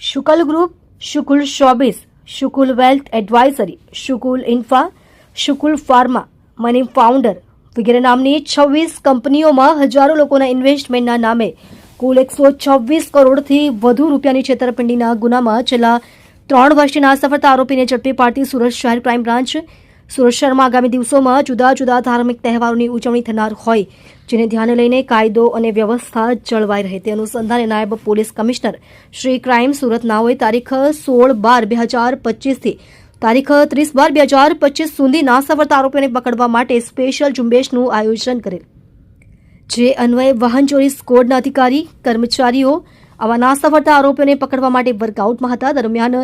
Shukal group Shukul showbiz Shukul wealth advisory Shukul infra Shukul pharma money founder વગેરે નામની છવ્વીસ કંપનીઓમાં હજારો લોકોના ઇન્વેસ્ટમેન્ટના નામે કુલ એકસો છવ્વીસ કરોડથી વધુ રૂપિયાની છેતરપિંડીના ગુનામાં છેલ્લા ત્રણ વર્ષથી સફળતા આરોપીને ઝડપી પાડતી સુરત શહેર ક્રાઇમ બ્રાન્ચ સુરત શહેરમાં આગામી દિવસોમાં જુદા જુદા ધાર્મિક તહેવારોની ઉજવણી થનાર હોય, જેને ધ્યાને લઈને કાયદો અને વ્યવસ્થા જળવાઈ રહે તે અનુસંધાને નાયબ police commissioner Shri crime Surat નાઓએ તારીખ સોળ બાર બે હજાર પચીસથી તારીખ ત્રીસ બાર બે હજાર પચીસ સુધી નાસફળતા આરોપીઓને પકડવા માટે સ્પેશિયલ ઝુંબેશનું આયોજન કરેલ. જે અન્વયે વાહન ચોરી સ્કોડના અધિકારી, કર્મચારીઓ આવા નાસફળતા આરોપીઓને પકડવા માટે વર્કઆઉટમાં હતા. દરમિયાન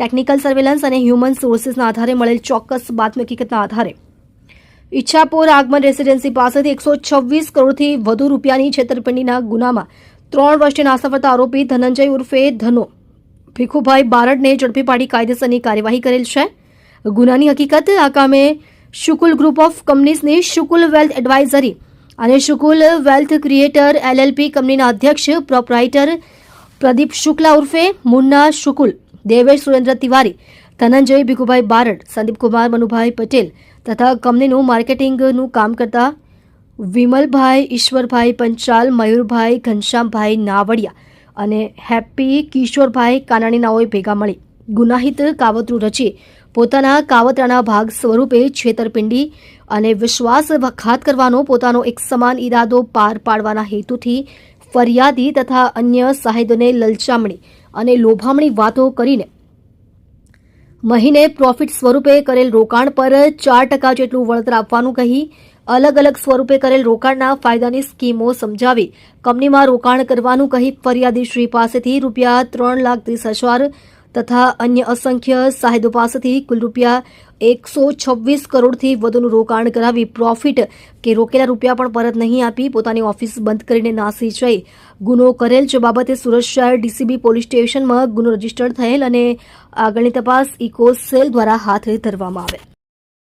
ટેકનિકલ સર્વેલન્સ અને હ્યુમન સોર્સિસના આધારે મળેલ ચોક્કસ બાતમી હકીકતના આધારે. ઈચ્છાપોર આગમન રેસિડેન્સી પાસેથી એકસો છવ્વીસ કરોડથી વધુ રૂપિયાની છેતરપિંડીના ગુનામાં ત્રણ વર્ષની નાસફળતા આરોપી ધનંજય ઉર્ફે ધનો. ભીખુભાઈ બારડને ઝડપી પાડી કાયદેસરની કાર્યવાહી કરેલ છે. ગુનાની હકીકત આ કામે શુકુલ ગ્રુપ ઓફ કંપનીઝની શુકુલ વેલ્થ એડવાઇઝરી અને શુકુલ વેલ્થ ક્રિએટર એલએલપી કંપનીના અધ્યક્ષ પ્રોપરાઇટર પ્રદીપ શુક્લા ઉર્ફે મુન્ના શુકુલ. દેવેશ સુરેન્દ્ર તિવારી, ધનંજય ભીખુભાઈ બારડ સંદીપકુમાર મનુભાઈ પટેલ તથા કંપનીનું માર્કેટિંગનું કામ કરતા વિમલભાઈ, ઈશ્વરભાઈ પંચાલ, મયુરભાઈ, ઘનશ્યામભાઈ નાવડિયા અને હેપી કિશોરભાઈ કાનાણીનાઓએ ભેગા મળી. ગુનાહિત કાવતરું રચી પોતાના કાવતરાના ભાગ સ્વરૂપે છેતરપિંડી અને વિશ્વાસઘાત કરવાનો પોતાનો એક સમાન ઈરાદો પાર પાડવાના હેતુથી ફરિયાદી તથા અન્ય સાહિદોને લલચામણી અને લોભામણી વાતો કરીને. મહિને પ્રોફિટ સ્વરૂપે કરેલ રોકાણ પર ચાર ટકા જેટલું વળતર આપવાનું કહી, અલગ અલગ સ્વરૂપે કરેલ રોકાણના ફાયદાની સ્કીમો સમજાવી, કંપનીમાં રોકાણ કરવાનું કહી ફરિયાદી શ્રી પાસેથી રૂપિયા ત્રણ લાખ ત્રીસ હજાર તથા અન્ય અસંખ્ય સાહેદો પાસેથી કુલ રૂપિયા એકસો છવ્વીસ કરોડથી વધુનું રોકાણ કરાવી પ્રોફિટ કે રોકેલા રૂપિયા પણ પરત નહીં આપી પોતાની ઓફિસ બંધ કરીને નાસી જઈ. ગુનો કરેલ જે બાબતે સુરત શહેર ડીસીબી પોલીસ સ્ટેશનમાં ગુનો રજિસ્ટર થયેલ અને આગળની તપાસ ઇકો સેલ દ્વારા હાથ ધરવામાં આવેલ